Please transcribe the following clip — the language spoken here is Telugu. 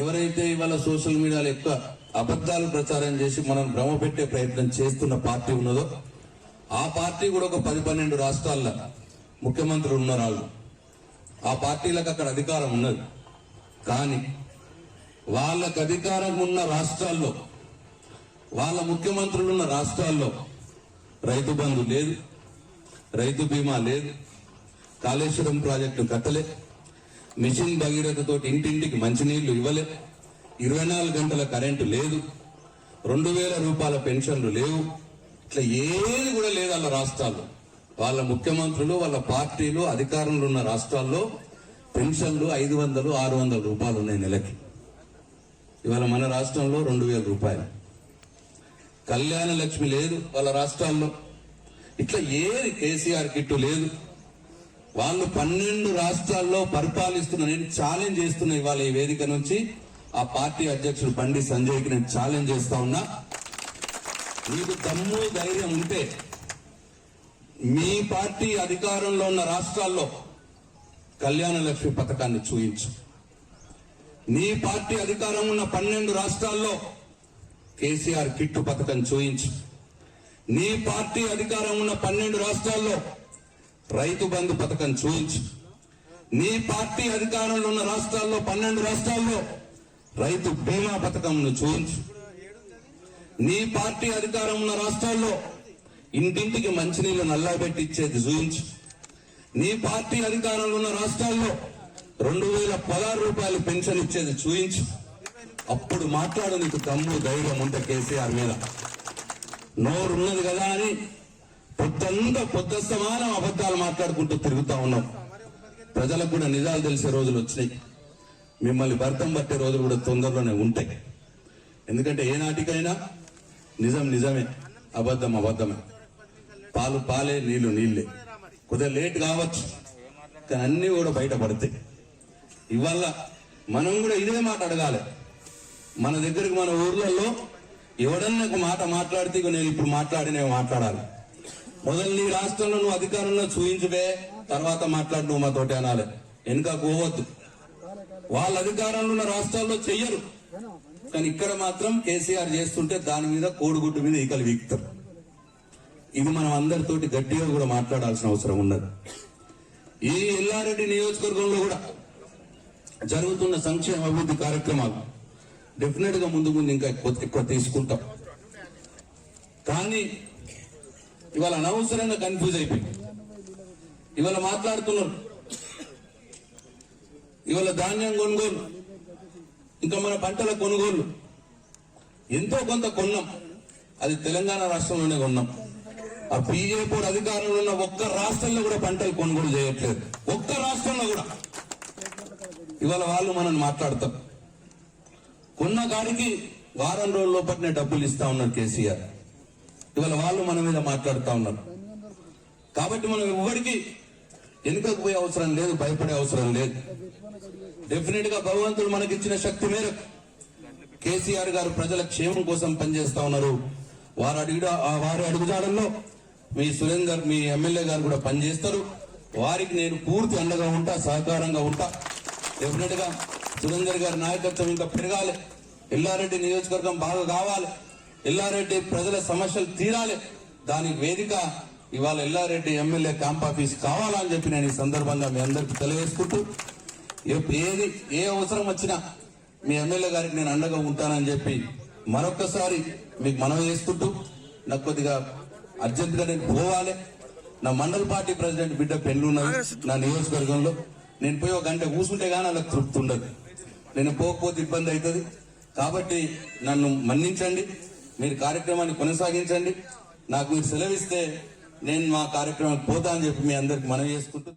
ఎవరైతే ఇవాళ సోషల్ మీడియాలో ఎక్కువ అబద్ధాలు ప్రచారం చేసి మనం భ్రమ పెట్టే ప్రయత్నం చేస్తున్న పార్టీ ఉన్నదో ఆ పార్టీ కూడా ఒక పది పన్నెండు రాష్ట్రాల్లో ముఖ్యమంత్రులు ఉన్నారు వాళ్ళు. ఆ పార్టీలకు అక్కడ అధికారం ఉన్నది. కానీ వాళ్ళకు అధికారం ఉన్న రాష్ట్రాల్లో వాళ్ళ ముఖ్యమంత్రులు ఉన్న రాష్ట్రాల్లో రైతు బంధు లేదు రైతు బీమా లేదు కాళేశ్వరం ప్రాజెక్టు కట్టలే మిషన్ భగీరథతో ఇంటింటికి మంచినీళ్ళు ఇవ్వలే. ఇరవై నాలుగు గంటల కరెంటు లేదు. రెండు వేల రూపాయల పెన్షన్లు లేవు. ఇట్లా ఏది కూడా లేదు వాళ్ళ రాష్ట్రాల్లో. వాళ్ళ ముఖ్యమంత్రులు వాళ్ళ పార్టీలు అధికారంలో ఉన్న రాష్ట్రాల్లో పెన్షన్లు ఐదు వందలు ఆరు వందల రూపాయలు ఉన్నాయి నెలకి. ఇవాళ మన రాష్ట్రంలో రెండు వేల రూపాయలు. కళ్యాణ లక్ష్మి లేదు వాళ్ళ రాష్ట్రాల్లో. ఇట్లా ఏది కేసీఆర్ కిట్టు లేదు. వాళ్ళు పన్నెండు రాష్ట్రాల్లో పరిపాలిస్తున్న నేను ఛాలెంజ్ చేస్తున్నా ఇవాళ ఈ వేదిక నుంచి ఆ పార్టీ అధ్యక్షుడు బండి సంజయ్కి నేను ఛాలెంజ్ చేస్తా ఉన్నా. మీకు దమ్ము ధైర్యం ఉంటే మీ పార్టీ అధికారంలో ఉన్న రాష్ట్రాల్లో కళ్యాణ లక్ష్మి పథకాన్ని చూయించు. నీ పార్టీ అధికారం ఉన్న పన్నెండు రాష్ట్రాల్లో కేసీఆర్ కిట్టు పథకం చూయించు. నీ పార్టీ అధికారం ఉన్న పన్నెండు రాష్ట్రాల్లో రైతు బంధు పథకం చూపించు నీ పార్టీ అధికారంలో ఉన్న రాష్ట్రాల్లో పన్నెండు రాష్ట్రాల్లో రైతు బీమా పథకంను చూపించు నీ పార్టీ అధికారం ఉన్న రాష్ట్రాల్లో ఇంటింటికి మంచినీళ్ళు నల్లాబెట్టి ఇచ్చేది చూయించు. నీ పార్టీ అధికారంలో ఉన్న రాష్ట్రాల్లో రెండు వేల పదహారు రూపాయలు పెన్షన్ ఇచ్చేది చూయించు. అప్పుడు మాట్లాడు నీకు దమ్ము ధైర్యం ఉంటే కేసీఆర్ మీద. నోరున్నది కదా అని పొద్దంతా పొద్దస్తమానం అబద్ధాలు మాట్లాడుకుంటూ తిరుగుతా ఉన్నాం. ప్రజలకు కూడా నిజాలు తెలిసే రోజులు వచ్చినాయి. మిమ్మల్ని భర్తం పట్టే రోజులు కూడా తొందరలోనే ఉంటాయి. ఎందుకంటే ఏ నాటికైనా నిజం నిజమే అబద్ధం అబద్ధమే. పాలు పాలే నీళ్ళు నీళ్ళే కొద్దిగా లేట్ కావచ్చు కానీ అన్నీ కూడా బయటపడతాయి. ఇవాళ మనం కూడా ఇదే మాట అడగాలి. మన దగ్గరకు మన ఊర్లలో ఎవడన్నా ఒక మాట మాట్లాడితే నేను ఇప్పుడు మాట్లాడినే మాట్లాడాలి. మొదలు నీ రాష్ట్రంలో నువ్వు అధికారంలో చూయించువే తర్వాత మాట్లాడు నువ్వు మాతోటి అనాలి. వెనుక పోవద్దు. వాళ్ళ అధికారంలో ఉన్న రాష్ట్రాల్లో చెయ్యరు. కానీ ఇక్కడ మాత్రం కేసీఆర్ చేస్తుంటే దాని మీద కోడిగుడ్డు మీద ఈకలు వీక్తారు. ఇది మనం అందరితోటి గట్టిగా కూడా మాట్లాడాల్సిన అవసరం ఉన్నది. ఈ ఎల్లారెడ్డి నియోజకవర్గంలో కూడా జరుగుతున్న సంక్షేమ అభివృద్ధి కార్యక్రమాలు డెఫినెట్గా ముందు ముందు ఇంకా ఎక్కువ ఎక్కువ తీసుకుంటాం. కానీ ఇవాళ అనవసరంగా కన్ఫ్యూజ్ అయిపోయింది. ఇవాళ మాట్లాడుతున్నారు. ఇవాళ ధాన్యం కొనుగోలు ఇంకా మన పంటల కొనుగోలు. ఎంతో కొంత కొన్నాం. అది తెలంగాణ రాష్ట్రంలోనే కొన్నాం. ఆ బీజేపీ అధికారంలో ఉన్న ఒక్క రాష్ట్రంలో కూడా పంటలు కొనుగోలు చేయట్లేదు. ఒక్క రాష్ట్రంలో కూడా. ఇవాళ వాళ్ళు మనం మాట్లాడతాం కొన్న కాడికి వారం రోజుల లోపలనే డబ్బులు ఇస్తా ఉన్నారు కేసీఆర్. ఇవాళ వాళ్ళు మన మీద మాట్లాడుతూ ఉన్నారు. కాబట్టి మనం ఎవరికి వెనుకకు పోయే అవసరం లేదు భయపడే అవసరం లేదు. డెఫినెట్గా భగవంతుడు మనకిచ్చిన శక్తి మేరకు కేసీఆర్ గారు ప్రజల క్షేమం కోసం పనిచేస్తా ఉన్నారు. వారు అడుగు ఆ వారి అడుగుజాడల్లో మీ సురేందర్ మీ ఎమ్మెల్యే గారు కూడా పనిచేస్తారు. వారికి నేను పూర్తి అండగా ఉంటా సహకారంగా ఉంటా. డెఫినెట్గా సురేందర్ గారి నాయకత్వం ఇంకా పెరగాలి. ఎల్లారెడ్డి నియోజకవర్గం బాగా కావాలి. ఎల్లారెడ్డి ప్రజల సమస్యలు తీరాలి. దాని వేదిక ఇవాళ ఎల్లారెడ్డి ఎమ్మెల్యే క్యాంప్ ఆఫీస్ కావాలని చెప్పి నేను ఈ సందర్భంగా మీ అందరికి తెలియజేసుకుంటూ ఏది ఏ అవసరం వచ్చినా మీ ఎమ్మెల్యే గారికి నేను అండగా ఉంటానని చెప్పి మరొక్కసారి మీకు మనవి చేసుకుంటూ నాకు కొద్దిగా అర్జెంట్గా నేను పోవాలి. నా మండల పార్టీ ప్రెసిడెంట్ బిడ్డ పెళ్ళి ఉన్నది నా నియోజకవర్గంలో. నేను పోయి ఒక గంట కూసుకుంటే కానీ నాకు తృప్తి ఉండదు. నేను పోకపోతే ఇబ్బంది అవుతుంది. కాబట్టి నన్ను మన్నించండి. మీరు కార్యక్రమాన్ని కొనసాగించండి. నాకు మీరు సెలవిస్తే నేను మా కార్యక్రమానికి పోతా అని చెప్పి మీ అందరికి మనం చేసుకుంటూ